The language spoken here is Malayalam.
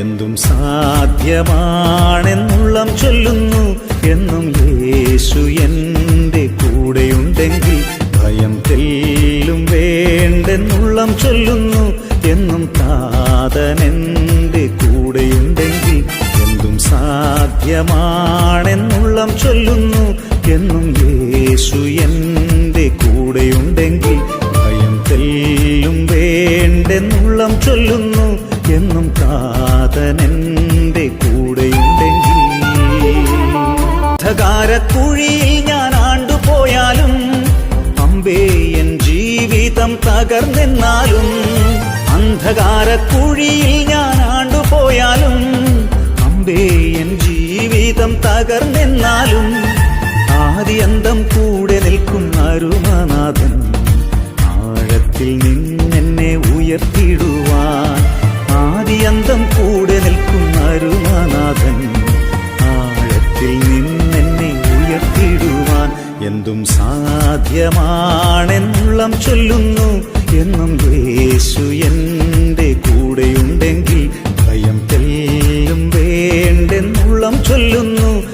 എന്തും സാധ്യമാണെന്നുള്ളം ചൊല്ലുന്നു. എന്നും യേശു എന്റെ കൂടെയുണ്ടെങ്കിൽ ഭയം തെല്ലും വേണ്ടെന്നുള്ളം ചൊല്ലുന്നു. എന്നും താതനെന്റെ കൂടെയുണ്ടെങ്കിൽ എന്തും സാധ്യമാണെന്നുള്ളം ചൊല്ലുന്നു. എന്നും യേശു എന്റെ കൂടെയുണ്ടെങ്കിൽ ഭയം തെല്ലും വേണ്ടെന്നുള്ളം ചൊല്ലുന്നു. അന്ധകാരക്കുഴിയിൽ ഞാൻ ആണ്ടുപോയാലും അമ്പേ എൻ ജീവിതം തകർന്നെന്നാലും അന്ധകാരക്കുഴിയിൽ ഞാൻ ആണ്ടുപോയാലും അമ്പേ എൻ ജീവിതം തകർന്നെന്നാലും ആദ്യന്തം കൂടെ നിൽക്കും അരുമനാഥൻ ആഴത്തിൽ നിന്നെന്നെ ഉയർത്തിടുവാൻ ആദ്യന്തം കൂടെ എന്തും സാധ്യമാണെന്നുള്ളം ചൊല്ലുന്നു. എന്നും യേശു എന്റെ കൂടെയുണ്ടെങ്കിൽ ഭയം തെല്ലും വേണ്ടെന്നുള്ളം ചൊല്ലുന്നു.